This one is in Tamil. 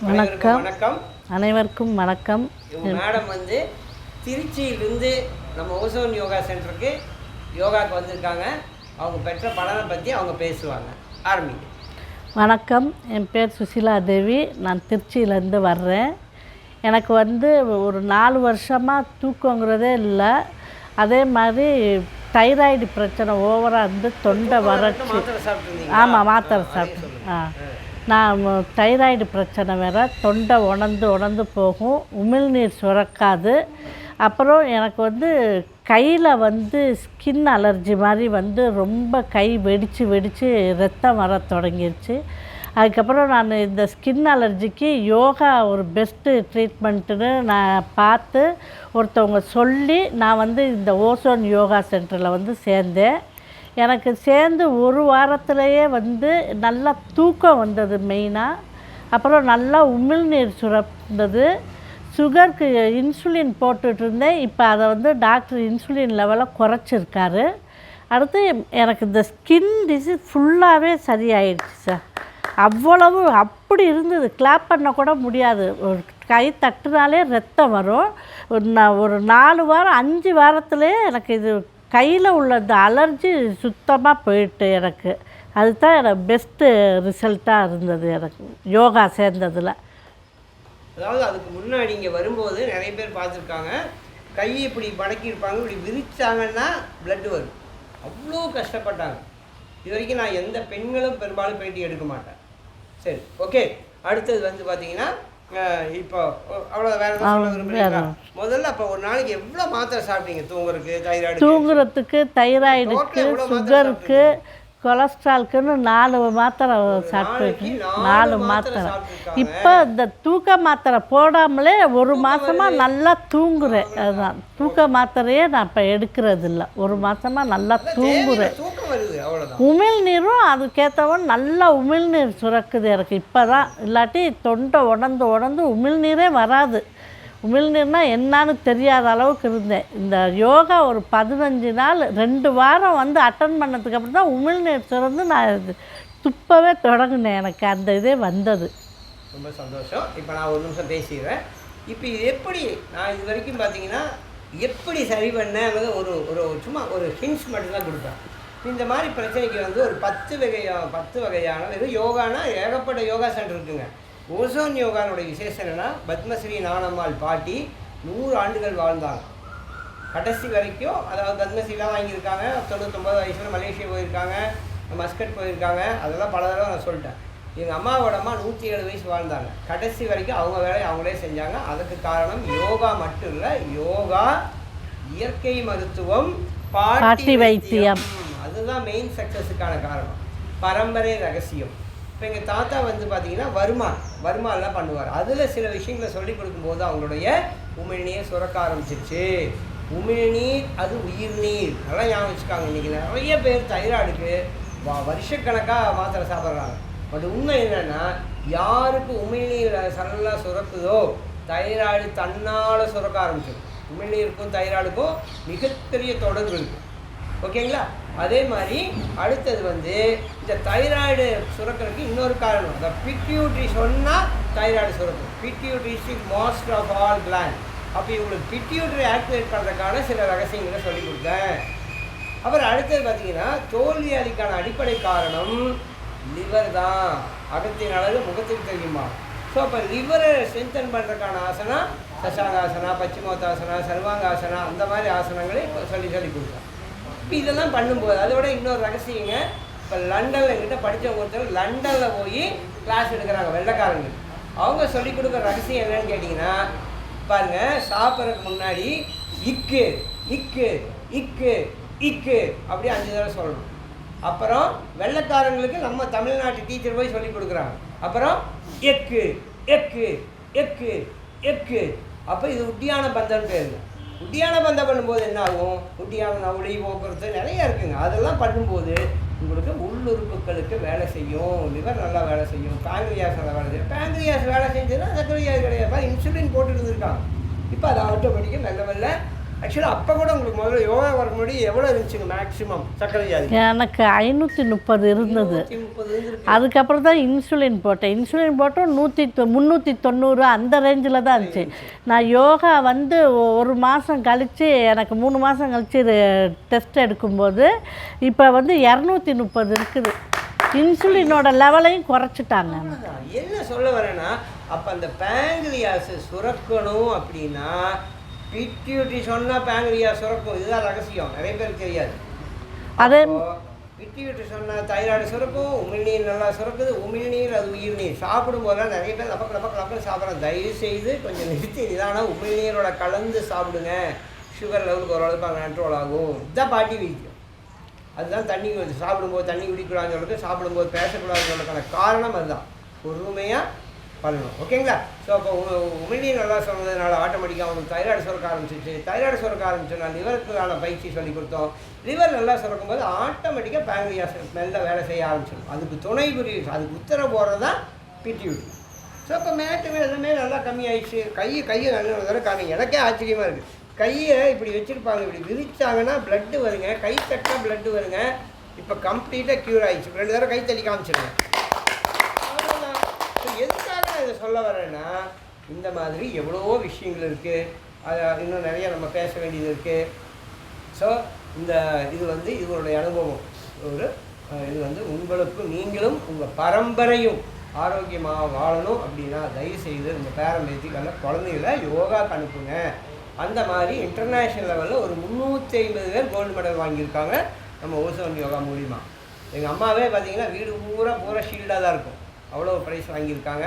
வணக்கம். வணக்கம். அனைவருக்கும் வணக்கம். மேடம் வந்து திருச்சியிலிருந்து நம்ம ஓசோன் யோகா சென்டருக்கு யோகாக்கு வந்திருக்காங்க. அவங்க பெற்ற பலனை பற்றி அவங்க பேசுவாங்க. ஆரம்பிங்க. வணக்கம். என் பேர் சுசிலா தேவி. நான் திருச்சியிலேருந்து வர்றேன். எனக்கு வந்து ஒரு நாலு வருஷமாக தூக்கங்கிறதே இல்லை. அதே மாதிரி தைராய்டு பிரச்சனை ஓவராக இருந்து தொண்டை வறட்சி. ஆமாம் மாத்திரை சாப்பிட்டேன் ஆ. நான் தைராய்டு பிரச்சனை வேற தொண்டை உணர்ந்து உணர்ந்து போகும் உமிழ்நீர் சுரக்காது. அப்புறம் எனக்கு வந்து கையில் வந்து ஸ்கின் அலர்ஜி மாதிரி வந்து ரொம்ப கை வெடித்து வெடித்து ரத்தம் வர தொடங்கிருச்சு. அதுக்கப்புறம் நான் இந்த ஸ்கின் அலர்ஜிக்கு யோகா ஒரு பெஸ்ட்டு ட்ரீட்மெண்ட்டுன்னு நான் பார்த்து ஒருத்தவங்க சொல்லி நான் வந்து இந்த ஓசோன் யோகா சென்டரில் வந்து சேர்ந்தேன். எனக்கு சேர்ந்து ஒரு வாரத்திலேயே வந்து நல்லா தூக்கம் வந்தது மெயினாக அப்புறம் நல்லா உமிழ்நீர் சுரந்தது. சுகருக்கு இன்சுலின் போட்டுட்டு இருந்தேன் இப்போ அதை வந்து டாக்டர் இன்சுலின் லெவலை குறைச்சிருக்காரு. அடுத்து எனக்கு இந்த ஸ்கின் டிசீஸ் ஃபுல்லாகவே சரியாயிடுச்சு சார் அவ்வளவு அப்படி இருந்தது. கிளாப் பண்ண கூட முடியாது. ஒரு கை தட்டுனாலே ரத்தம் வரும். நான் ஒரு நாலு வாரம் அஞ்சு வாரத்திலே எனக்கு இது கையில் உள்ள இந்த அலர்ஜி சுத்தமாக போயிட்டு எனக்கு. அதுதான் எனக்கு பெஸ்ட்டு ரிசல்ட்டாக இருந்தது எனக்கு. யோகா சேர்ந்ததில். அதாவது அதுக்கு முன்னாடி இங்கே வரும்போது நிறைய பேர் பார்த்துருக்காங்க. கை இப்படி மடக்கியிருப்பாங்க இப்படி விரிச்சாங்கன்னா பிளட் வரும். அவ்வளோ கஷ்டப்பட்டாங்க. இது வரைக்கும் நான் எந்த பெண்களும் பெரும்பாலும் பேட்டி எடுக்க மாட்டேன். சரி ஓகே அடுத்தது வந்து பார்த்தீங்கன்னா இப்போ அவ்வளோ வேற எதாவது சொல்ல விரும்புறீங்களா முதல்ல அப்போ ஒரு நாளைக்கு எவ்வளோ மாத்திரை சாப்பிட்டீங்க? தூங்குறதுக்கு தைராய்டு தூங்குறதுக்கு தைராய்டுக்கு சுகருக்கு கொலஸ்ட்ரால்க்குன்னு நாலு மாத்திரை நாளைக்கு நாலு மாத்திரை. இப்போ இந்த தூக்க மாத்திரை போடாமலே ஒரு மாசமாக நல்லா தூங்குறேன். அதுதான் தூக்க மாத்திரையே நான் இப்போ எடுக்கிறது இல்லை ஒரு மாசமாக நல்லா தூங்குறேன். உமிழ்நீரும் அதுக்கேற்றவன் நல்லா உமிழ்நீர் சுரக்குது எனக்கு இப்போ தான் இல்லாட்டி தொண்டை உடந்து உடந்து உமிழ்நீரே வராது. உமிழ்நீர்னா என்னன்னு தெரியாத அளவுக்கு இருந்தேன். இந்த யோகா ஒரு பதினஞ்சு நாள் ரெண்டு வாரம் வந்து அட்டன் பண்ணதுக்கு அப்புறம் தான் உமிழ்நீர் சுரந்து நான் துப்பவே தொடங்கினேன். எனக்கு அந்த இதே வந்தது. ரொம்ப சந்தோஷம். இப்போ நான் ஒரு நிமிஷம் பேசிடுறேன். இப்போ இது எப்படி நான் இது வரைக்கும் பார்த்தீங்கன்னா எப்படி சரி பண்ணேங்கிறது ஒரு ஒரு சும்மா ஒரு ஹிண்ட்ஸ் மட்டும்தான் கொடுப்பேன். இந்த மாதிரி பிரச்சனைக்கு வந்து ஒரு பத்து வகையா பத்து வகையான வெறும் யோகானா ஏகப்பட்ட யோகா சென்டர் இருக்குங்க. ஓசோன் யோகானுடைய விசேஷம் என்னன்னா பத்மஸ்ரீ நானம்மாள் பாட்டி நூறு ஆண்டுகள் வாழ்ந்தாங்க. கடைசி வரைக்கும் அதாவது பத்மஸ்ரீலாம் வாங்கியிருக்காங்க தொண்ணூத்தொம்பது வயசில் மலேசியா போயிருக்காங்க மஸ்கட் போயிருக்காங்க அதெல்லாம் பல தடவை நான் சொல்லிட்டேன். எங்கள் அம்மாவோட அம்மா நூற்றி ஏழு வயசு வாழ்ந்தாங்க. கடைசி வரைக்கும் அவங்க வேலையை அவங்களே செஞ்சாங்க. அதுக்கு காரணம் யோகா மட்டும் இல்லை யோகா இயற்கை மருத்துவம் பாட்டி வைத்தியம். அதுதான் மெயின் சக்ஸஸுக்கான காரணம். பரம்பரை ரகசியம். இப்போ எங்கள் தாத்தா வந்து பார்த்தீங்கன்னா வருமா வருமானெலாம் பண்ணுவார். அதில் சில விஷயங்களை சொல்லி கொடுக்கும்போது அவங்களுடைய உமிழ்நீர் சுரக்க ஆரம்பிச்சிருச்சு. உமிழ்நீர் அது உயிர் நீர். அதெல்லாம் ஞாபகம் வச்சுக்காங்க. இன்றைக்கி நிறைய பேர் தைராய்டுக்கு வா வருஷக்கணக்காக மாத்திரை சாப்பிட்றாங்க. பட் உண்மை என்னென்னா யாருக்கு உமிழ்நீர் சடலாக சுரக்குதோ தைராய்டு தன்னால் சுரக்க ஆரம்பிச்சிடும். உமிழ்நீருக்கும் தைராய்டுக்கும் மிகப்பெரிய தொடர்பு இருக்குது ஓகேங்களா? அதே மாதிரி அடுத்தது வந்து இந்த தைராய்டு சுரக்கிறதுக்கு இன்னொரு காரணம். இந்த பிட்யூட்ரி சொன்னால் தைராய்டு சுரக்கும். Pituitary is most of all gland அப்போ இவங்களுக்கு பிட்யூட்ரி ஆக்டிவேட் பண்ணுறதுக்கான சில ரகசியங்களை சொல்லி கொடுத்தேன். அப்புறம் அடுத்தது பார்த்தீங்கன்னா தோல்வியாதிக்கான அடிப்படை காரணம் லிவர் தான். அகத்தின் அளவு முகத்துக்கு தெரியுமா? ஸோ அப்போ லிவரை ஸ்ட்ரென்தன் பண்ணுறதுக்கான ஆசனா சசாங்காசனா பச்சிமோத்தாசனா சர்வாங்காசனா அந்த மாதிரி ஆசனங்களை சொல்லி சொல்லி கொடுத்தேன். இப்போ இதெல்லாம் பண்ணும்போது அதோட இன்னொரு ரகசியங்க இப்போ லண்டனில் எங்கிட்ட படித்தவங்க ஒருத்தர் லண்டனில் போய் கிளாஸ் எடுக்கிறாங்க வெள்ளைக்காரங்க. அவங்க சொல்லி கொடுக்குற ரகசியம் என்னன்னு கேட்டிங்கன்னா பாருங்கள் சாப்பிட்றதுக்கு முன்னாடி இக்கு இக்கு இக்கு இக்கு அப்படி அஞ்சு தடவை சொல்லணும். அப்புறம் வெள்ளைக்காரங்களுக்கு நம்ம தமிழ்நாட்டு டீச்சர் போய் சொல்லி கொடுக்குறாங்க. அப்புறம் எக்கு எக்கு எக்கு எக்கு. அப்போ இது உட்டியான பந்தம் பேருங்க. உட்டியான பந்தம் பண்ணும்போது என்ன ஆகும் உட்டியான நவுளி போக்குவரத்து நிறைய இருக்குங்க. அதெல்லாம் பண்ணும்போது உங்களுக்கு உள்ளுறுப்புகளுக்கு வேலை செய்யும். லிவர் நல்லா வேலை செய்யும். பேங்க்ரியாஸ் நல்லா வேலை செய்யும். பேங்க்ரியாஸ் வேலை செஞ்சதுன்னா சர்க்கரையாஸ் கிடையாது இன்சுலின் போட்டு இருந்திருக்காங்க. இப்போ அது ஆட்டோமேட்டிக்காக நல்ல மெல்ல ஆக்சுவலாக அப்போ கூட உங்களுக்கு முதல்ல யோகா வர முன்னாடி எவ்வளோ இருந்துச்சுங்க மேக்ஸிமம் சர்க்கரை வியாதி. எனக்கு ஐநூற்றி முப்பது இருந்தது. அதுக்கப்புறம் தான் இன்சுலின் போட்டேன். இன்சுலின் போட்டோம் நூற்றி முந்நூற்றி தொண்ணூறு அந்த ரேஞ்சில் தான் இருந்துச்சு. நான் யோகா வந்து ஒரு மாதம் கழித்து எனக்கு மூணு மாதம் கழித்து டெஸ்ட் எடுக்கும்போது இப்போ வந்து இரநூத்தி முப்பது இருக்குது. இன்சுலினோட லெவலையும் குறைச்சிட்டாங்க. என்ன சொல்ல வரேன்னா அப்போ அந்த பேங்க்ரியாஸ் சுரக்கணும் அப்படின்னா பிட்யூட்டி சொன்னால் பேங்க்ரியாஸ் சுரக்கும். இதுதான் ரகசியம். நிறைய பேருக்கு தெரியாது. அதே பிட்யூட்டி சொன்னால் தைராய்டு சுரக்கும் உமிழ்நீர் நல்லா சுரக்குது உமிழ்நீர் அது உயிர்நீர் சாப்பிடும்போதெல்லாம் நிறைய பேர் லப்பக்கு லப்பக்கு லப்பக்கு சாப்பிட்றாங்க. தயவு செய்து கொஞ்சம் நிறுத்தி நிதானம். உமிழ்நீரோட கலந்து சாப்பிடுங்க. சுகர் லெவலுக்கு ஓரளவுக்கு கண்ட்ரோல் ஆகும். இதுதான் பாட்டி வைத்தியம் அதுதான் தண்ணி சாப்பிடும்போது தண்ணி குடிக்கூடாதுன்னு சொல்லிட்டு சாப்பிடும்போது பேசக்கூடாதுன்னு சொல்றதுக்கான காரணம் அதுதான். பொறுமையாக பண்ணணும் ஓகேங்களா? ஸோ அப்போ உமிழ்நீர் நல்லா சொன்னதுனால ஆட்டோமேட்டிக்காக அவங்களுக்கு தைராய்டு சுரக்க ஆரம்பிச்சிச்சு தைராய்டு சுரக்க ஆரம்பிச்சோன்னா லிவருக்கான பயிற்சி சொல்லி கொடுத்தோம். லிவர் நல்லா சுரக்கும் போது ஆட்டோமேட்டிக்காக பேங்க்ரியாஸ் மெல்ல வேலை செய்ய ஆரம்பிச்சிடும். அதுக்கு துணை புரியும் அதுக்கு உத்தரவு போகிறது தான் பிடியூட்டி ஸோ அப்போ மேட்டு எல்லாமே நல்லா கம்மியாயிடுச்சு. கை கையை நல்ல தடவை காமி எனக்கே ஆச்சரியமாக இருக்குது கையை இப்படி வச்சுருப்பாங்க. இப்படி விரிச்சாங்கன்னா பிளட்டு வருங்க. கை தட்டால் பிளட்டு வருங்க. இப்போ கம்ப்ளீட்டாக க்யூர் ஆயிடுச்சு. ரெண்டு தடவை கை தள்ளி காமிச்சிருங்க அவ்வளவுதான். So, எதுக்காக நான் இதை சொல்ல வரேன்னா இந்த மாதிரி எவ்வளவோ விஷயங்கள் இருக்குது அது இன்னும் நிறைய நம்ம பேச வேண்டியது இருக்குது ஸோ இந்த இது வந்து இவருடைய அனுபவம். ஒரு இது வந்து உங்களுக்கும் நீங்களும் உங்கள் பரம்பரையும் ஆரோக்கியமாக வாழணும் அப்படின்னா தயவு செய்து இந்த பேரம்பேத்திகளில் குழந்தைகளை யோகாக்கு அனுப்புங்க. அந்த மாதிரி இன்டர்நேஷ்னல் லெவலில் ஒரு முந்நூற்றி ஐம்பது பேர் கோல்டு மெடல் வாங்கியிருக்காங்க நம்ம ஓசோன் யோகா மூலிமா எங்கள் அம்மாவே பார்த்தீங்கன்னா வீடு பூரா பூரா ஷீல்டாக தான் இருக்கும். அவ்வளோ ப்ரைஸ் வாங்கியிருக்காங்க.